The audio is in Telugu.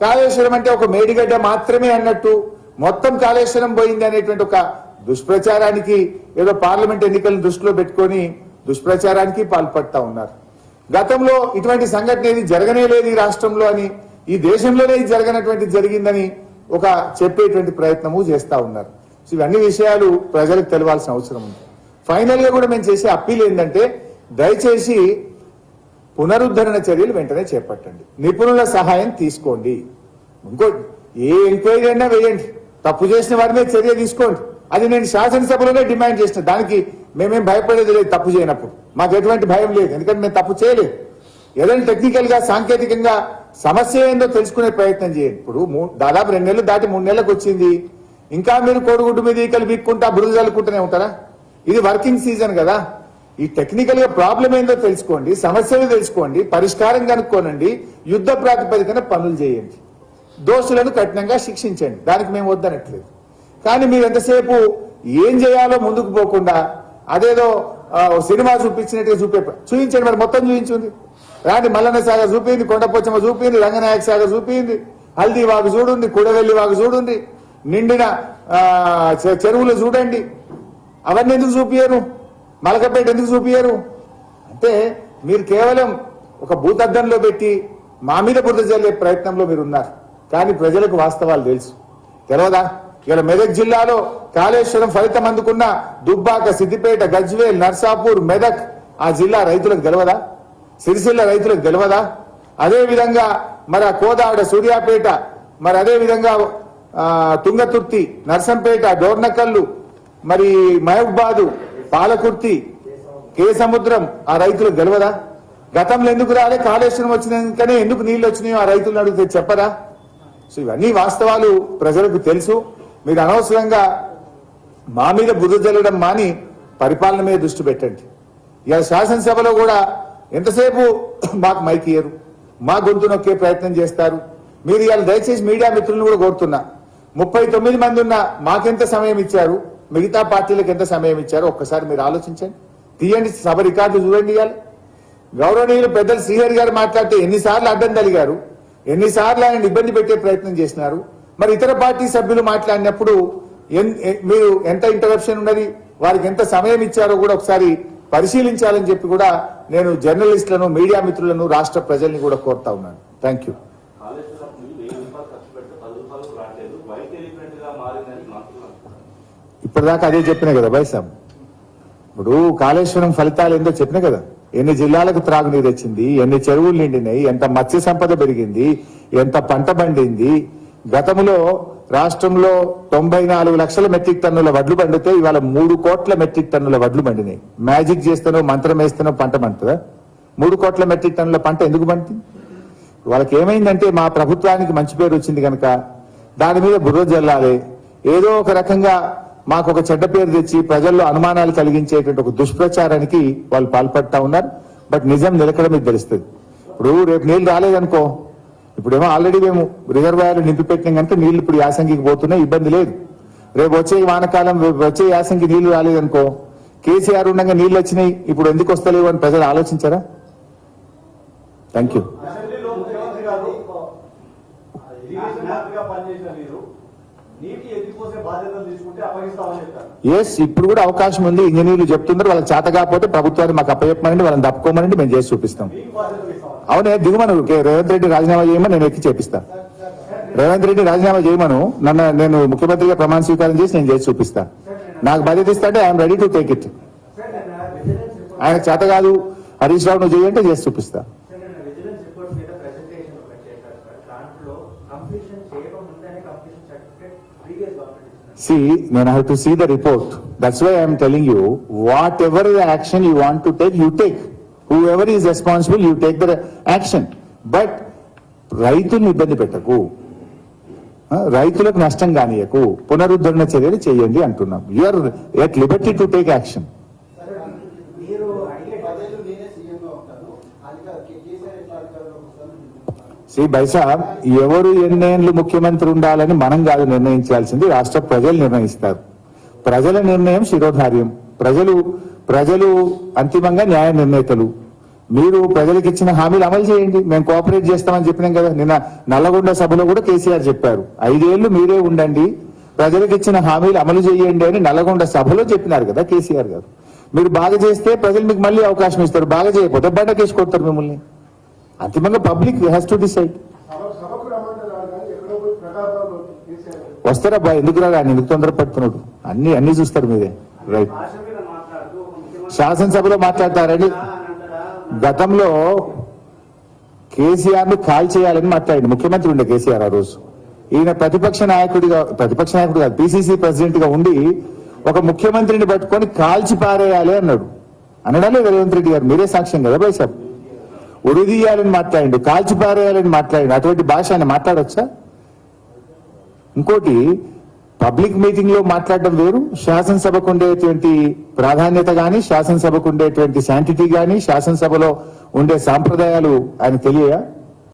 కాళేశ్వరం అంటే ఒక మేడిగడ్డ మాత్రమే అన్నట్టు మొత్తం కాళేశ్వరం పోయింది అనేటువంటి ఒక దుష్ప్రచారానికి ఏదో పార్లమెంట్ ఎన్నికలను దృష్టిలో పెట్టుకొని దుష్ప్రచారానికి పాల్పడతా ఉన్నారు. గతంలో ఇటువంటి సంఘటన ఏది జరగనే లేదు ఈ రాష్ట్రంలో అని ఈ దేశంలోనే ఇది జరగనటువంటి జరిగిందని ఒక చెప్పేటువంటి ప్రయత్నము చేస్తా ఉన్నారు. ఇవన్నీ విషయాలు ప్రజలకు తెలవాల్సిన అవసరం ఉంది. ఫైనల్గా కూడా మేము చేసే అప్పీల్ ఏంటంటే దయచేసి పునరుద్ధరణ చర్యలు వెంటనే చేపట్టండి. నిపుణుల సహాయం తీసుకోండి. ఇంకో ఏ ఎంక్వైరీ అయినా వేయండి. తప్పు చేసిన వారి మీద చర్య తీసుకోండి. అది నేను శాసనసభలోనే డిమాండ్ చేసిన. దానికి మేమేం భయపడేది లేదు తప్పు చేయనప్పుడు. మాకు ఎటువంటి భయం లేదు. ఎందుకంటే మేము తప్పు చేయలేదు. ఏదైనా టెక్నికల్గా సాంకేతికంగా సమస్య ఏందో తెలుసుకునే ప్రయత్నం చేయండి. ఇప్పుడు దాదాపు రెండు నెలలు దాటి మూడు నెలలకు వచ్చింది. ఇంకా మీరు కోడిగుడ్డు మీద ఈకలు బీక్కుంటా బురద చల్లుకుంటూనే ఉంటారా? ఇది వర్కింగ్ సీజన్ కదా. ఈ టెక్నికల్గా ప్రాబ్లం ఏందో తెలుసుకోండి సమస్యలు తెలుసుకోండి పరిష్కారం కనుక్కోనండి యుద్ధ ప్రాతిపదికన పనులు చేయండి. దోషులను కఠినంగా శిక్షించండి. దానికి మేము వద్దనట్లేదు. కానీ మీరు ఎంతసేపు ఏం చేయాలో ముందుకు పోకుండా అదేదో సినిమా చూపించినట్టుగా చూపే చూపించండి మరి మొత్తం చూపించింది రాండి మల్లన్న సాగ చూపింది కొండపోచమ్మ చూపింది రంగనాయక సాగ చూపింది హల్దీ వాగు చూడుంది కుడవెల్లి వాగు చూడుంది నిండిన చె- చెరువులు చూడండి. అవన్నీ ఎందుకు చూపించరు మలకపేట ఎందుకు చూపించారు అంటే మీరు కేవలం ఒక భూతద్దంలో పెట్టి మా మీద బురద చల్లే ప్రయత్నంలో మీరు ఉన్నారు కానీ ప్రజలకు వాస్తవాలు తెలుసు. తెలవదా? ఇక్కడ మెదక్ జిల్లాలో కాళేశ్వరం ఫలితం అందుకున్న దుబ్బాక సిద్దిపేట గజ్వేల్ నర్సాపూర్ మెదక్ ఆ జిల్లా రైతులకు తెలవదా? సిరిసిల్ల రైతులకు తెలవదా? అదే విధంగా మరి కోదాడ సూర్యాపేట మరి అదే విధంగా తుంగతుర్తి నర్సంపేట డోర్నకల్లు మరి మహబూబాదు పాలకుర్తి కే సముద్రం ఆ రైతులు గెలవరా గతంలో ఎందుకు రాలే? కాళేశ్వరం వచ్చినాకనే ఎందుకు నీళ్ళు వచ్చినాయో ఆ రైతులను అడిగితే చెప్పరా? సో ఇవన్నీ వాస్తవాలు ప్రజలకు తెలుసు. మీరు అనవసరంగా మా మీద బుద్ధి జల్లడం మాని పరిపాలన మీద దృష్టి పెట్టండి. ఇలా శాసనసభలో కూడా ఎంతసేపు మాకు మైక్ ఇయ్యరు? మా గొంతు నొక్కే ప్రయత్నం చేస్తారు. మీరు ఇవాళ దయచేసి మీడియా మిత్రులను కూడా కోరుతున్నా. ముప్పై తొమ్మిది మంది ఉన్న మాకెంత సమయం ఇచ్చారు? మిగతా పార్టీలకు ఎంత సమయం ఇచ్చారో ఒక్కసారి మీరు ఆలోచించండి. తీయండి సభ రికార్డు చూడండి ఇవాళ. గౌరవనీయులు పెద్దలు శ్రీహరి గారు మాట్లాడితే ఎన్నిసార్లు అడ్డం తలిగారు ఎన్నిసార్లు ఆయన ఇబ్బంది పెట్టే ప్రయత్నం చేసినారు. మరి ఇతర పార్టీ సభ్యులు మాట్లాడినప్పుడు ఎన్- మీరు ఎంత ఇంటరప్షన్ ఉన్నది వారికి ఎంత సమయం ఇచ్చారో కూడా ఒకసారి పరిశీలించాలని చెప్పి కూడా నేను జర్నలిస్టులను మీడియా మిత్రులను రాష్ట్ర ప్రజల్ని కూడా కోరుతా ఉన్నాను. థ్యాంక్ యూ ఇప్పటిదాకా అదే చెప్పినా కదా బైసాబ్ ఇప్పుడు కాళేశ్వరం ఫలితాలు ఏందో చెప్పిన కదా? ఎన్ని జిల్లాలకు త్రాగునీరు వచ్చింది? ఎన్ని చెరువులు నిండినాయి? ఎంత మత్స్య సంపద పెరిగింది? ఎంత పంట పండింది? గతంలో రాష్ట్రంలో తొంభై నాలుగు లక్షల మెట్రిక్ టన్నుల వడ్లు పండితే ఇవాళ మూడు కోట్ల మెట్రిక్ టన్నుల వడ్లు పండినాయి. మ్యాజిక్ చేస్తానో మంత్రం వేస్తానో పంట పండుతుందా? మూడు కోట్ల మెట్రిక్ టన్నుల పంట ఎందుకు పండుతుంది? వాళ్ళకి ఏమైందంటే మా ప్రభుత్వానికి మంచి పేరు వచ్చింది కనుక దాని మీద బుర్ర జల్లాలి. ఏదో ఒక రకంగా మాకు ఒక చెడ్డ పేరు తెచ్చి ప్రజల్లో అనుమానాలు కలిగించేటువంటి ఒక దుష్ప్రచారానికి వాళ్ళు పాల్పడతా ఉన్నారు. బట్ నిజం నిలకడ మీకు తెలుస్తుంది. ఇప్పుడు రేపు నీళ్ళు రాలేదనుకో ఇప్పుడేమో ఆల్రెడీ మేము రిజర్వాయర్లు నింపి పెట్టినాం కనుక నీళ్ళు ఇప్పుడు యాసంగికి పోతున్నాయి ఇబ్బంది లేదు. రేపు వచ్చే వానకాలం రేపు వచ్చే యాసంగి నీళ్ళు రాలేదనుకో కేసీఆర్ ఉండగా నీళ్ళు వచ్చినాయి ఇప్పుడు ఎందుకు వస్తలేవు అని ప్రజలు ఆలోచించారా? థ్యాంక్ యూ ఎస్ ఇప్పుడు కూడా అవకాశం ఉంది ఇంజనీర్లు చెప్తున్నారు వాళ్ళకి చేత కాకపోతే ప్రభుత్వాన్ని మాకు అప్పచెప్పమనండి వాళ్ళని తప్పుకోమనండి మేము చేసి చూపిస్తాం అవునే దిగుమను రేవంత్ రెడ్డి రాజీనామా చేయమని నేను ఎక్కి చేపిస్తా రేవంత్ రెడ్డి రాజీనామా చేయమను నన్ను నేను ముఖ్యమంత్రిగా ప్రమాణ స్వీకారం చేసి నేను చేసి చూపిస్తా నాకు బాధ్యత ఇస్తా అంటే I'm ready to take it ఆయన చేత కాదు హరీష్ రావు నువ్వు చేయంటే చేసి చూపిస్తా See, then I have to see the report. That's why I am telling you, whatever the action you want to take, you take. Whoever is responsible, you take the action. But రైతుల్ని ఇబ్బంది పెట్టకు రైతులకు నష్టం కానీయకు పునరుద్ధరణ చర్యలు చేయండి అంటున్నాం you're at liberty to take action Shri బైసాబ్ ఎవరు ఎన్నేళ్ళు ముఖ్యమంత్రి ఉండాలని మనం కాదు నిర్ణయించాల్సింది రాష్ట్ర ప్రజలు నిర్ణయిస్తారు. ప్రజల నిర్ణయం శిరోధార్యం. ప్రజలు ప్రజలు అంతిమంగా న్యాయ నిర్ణేతలు. మీరు ప్రజలకు ఇచ్చిన హామీలు అమలు చేయండి. మేము కోఆపరేట్ చేస్తామని చెప్పినాం కదా నిన్న నల్లగొండ సభలో కూడా కేసీఆర్ చెప్పారు. ఐదేళ్ళు మీరే ఉండండి. ప్రజలకు ఇచ్చిన హామీలు అమలు చేయండి అని నల్లగొండ సభలో చెప్పినారు కదా కేసీఆర్ గారు. మీరు బాగా చేస్తే ప్రజలు మీకు మళ్ళీ అవకాశం ఇస్తారు. బాగా చేయకపోతే బండకేసి కొడతారు మిమ్మల్ని. అంతిమంగా పబ్లిక్ హ్యాస్ టు డిసైడ్. వస్తారా బా ఎందుకు రా ఆయన ఎందుకు తొందర పడుతున్నాడు అన్ని అన్ని చూస్తారు మీరే. రైట్ శాసనసభలో మాట్లాడతారని. గతంలో కేసీఆర్ను కాల్ చేయాలని మాట్లాడింది ముఖ్యమంత్రి ఉండే కేసీఆర్ ఆ రోజు. ఈయన ప్రతిపక్ష నాయకుడిగా ప్రతిపక్ష నాయకుడు కాదు పిసిసి ప్రెసిడెంట్గా ఉండి ఒక ముఖ్యమంత్రిని పట్టుకొని కాల్చి పారేయాలి అన్నాడు. అనడాలే రేవంత్ రెడ్డి గారు. మీరే సాక్ష్యం కదా బై సాబ్? ఒడిదీయాలని మాట్లాడండి కాల్చిపారేయాలని మాట్లాడండి అటువంటి భాష ఆయన మాట్లాడచ్చా? ఇంకోటి పబ్లిక్ మీటింగ్లో మాట్లాడడం వేరు శాసనసభకు ఉండేటువంటి ప్రాధాన్యత గాని శాసనసభకు ఉండేటువంటి శాంటిటీ గాని శాసనసభలో ఉండే సాంప్రదాయాలు ఆయన తెలియయా?